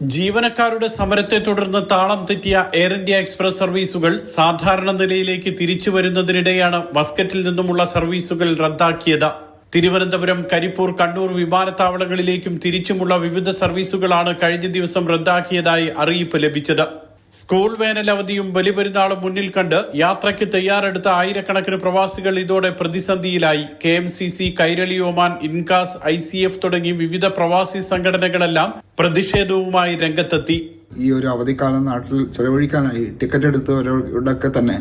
ജീവനക്കാരുടെ സമരത്തെ തുടർന്ന് താളം തെറ്റിയ എയർ ഇന്ത്യ എക്സ്പ്രസ് സർവീസുകൾ സാധാരണ നിലയിലേക്ക് തിരിച്ചു വരുന്നതിനിടെയാണ് മസ്കറ്റിൽ നിന്നുമുള്ള സർവീസുകൾ റദ്ദാക്കിയത്. തിരുവനന്തപുരം കരിപ്പൂർ കണ്ണൂർ വിമാനത്താവളങ്ങളിലേക്കും തിരിച്ചുമുള്ള വിവിധ സർവീസുകളാണ് കഴിഞ്ഞ ദിവസം റദ്ദാക്കിയതായി അറിയിപ്പ് ലഭിച്ചത്. സ്കൂൾ വേനലവധിയും ബലിപെരുന്നാളും മുന്നിൽ കണ്ട് യാത്രയ്ക്ക് തയ്യാറെടുത്ത ആയിരക്കണക്കിന് പ്രവാസികൾ ഇതോടെ പ്രതിസന്ധിയിലായി. K M C C Kairali Oman INCAS I C F തുടങ്ങി വിവിധ പ്രവാസി സംഘടനകളെല്ലാം പ്രതിഷേധവുമായി രംഗത്തെത്തി. ഈ ഒരു അവധിക്കാലം നാട്ടിൽ ചെലവഴിക്കാനായി ടിക്കറ്റ് എടുത്തവരോടൊക്കെ തന്നെ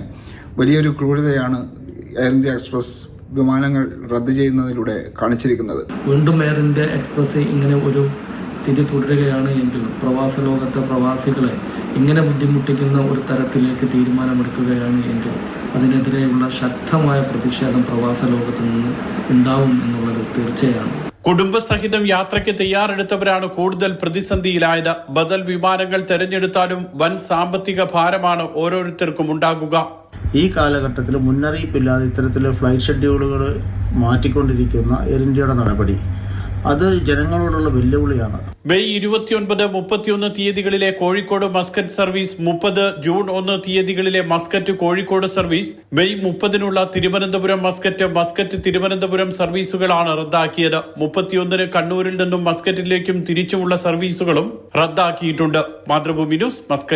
വലിയൊരു ക്രൂരതയാണ് എയർ ഇന്ത്യ എക്സ്പ്രസ് വിമാനങ്ങൾ റദ്ദ് ചെയ്യുന്നതിലൂടെ കാണിച്ചിരിക്കുന്നത്. വീണ്ടും എയർ ഇന്ത്യ എക്സ്പ്രസ് ഇങ്ങനെ ഒരു സ്ഥിതി തുടരുകയാണ് എങ്കിൽ പ്രവാസ ലോകത്തെ പ്രവാസികളെ ഇങ്ങനെ ബുദ്ധിമുട്ടിക്കുന്ന ഒരു തരത്തിലേക്ക് തീരുമാനമെടുക്കുകയാണ് എങ്കിൽ അതിനെതിരെയുള്ള ശക്തമായ പ്രതിഷേധം പ്രവാസ ലോകത്തു നിന്ന് ഉണ്ടാവും എന്നുള്ളത് തീർച്ചയാണ്. കുടുംബസഹിതം യാത്രയ്ക്ക് തയ്യാറെടുത്തവരാണ് കൂടുതൽ പ്രതിസന്ധിയിലായത്. ബദൽ വിമാനങ്ങൾ തെരഞ്ഞെടുത്താലും വൻ സാമ്പത്തിക ഭാരമാണ് ഓരോരുത്തർക്കും ഉണ്ടാകുക. ഈ കാലഘട്ടത്തിൽ മുന്നറിയിപ്പില്ലാതെ ഇത്തരത്തിലെ ഫ്ലൈറ്റ് ഷെഡ്യൂളുകൾ മാറ്റിക്കൊണ്ടിരിക്കുന്ന എയർ ഇന്ത്യയുടെ നടപടി. അത് ജനങ്ങളോടുള്ള വെല്ലുവിളിയാണ്. മെയ് ഇരുപത്തിയൊൻപത് മുപ്പത്തിയൊന്ന് തീയതികളിലെ കോഴിക്കോട് മസ്കറ്റ് സർവീസ് മുപ്പത് ജൂൺ ഒന്ന് തീയതികളിലെ മസ്കറ്റ് കോഴിക്കോട് സർവീസ് മെയ് മുപ്പതിനുള്ള തിരുവനന്തപുരം മസ്കറ്റ് മസ്കറ്റ് തിരുവനന്തപുരം സർവീസുകളാണ് റദ്ദാക്കിയത്. മുപ്പത്തിയൊന്നിന് കണ്ണൂരിൽ നിന്നും മസ്കറ്റിലേക്കും തിരിച്ചുമുള്ള സർവീസുകളും റദ്ദാക്കിയിട്ടുണ്ട്. Mathrubhumi news Muscat.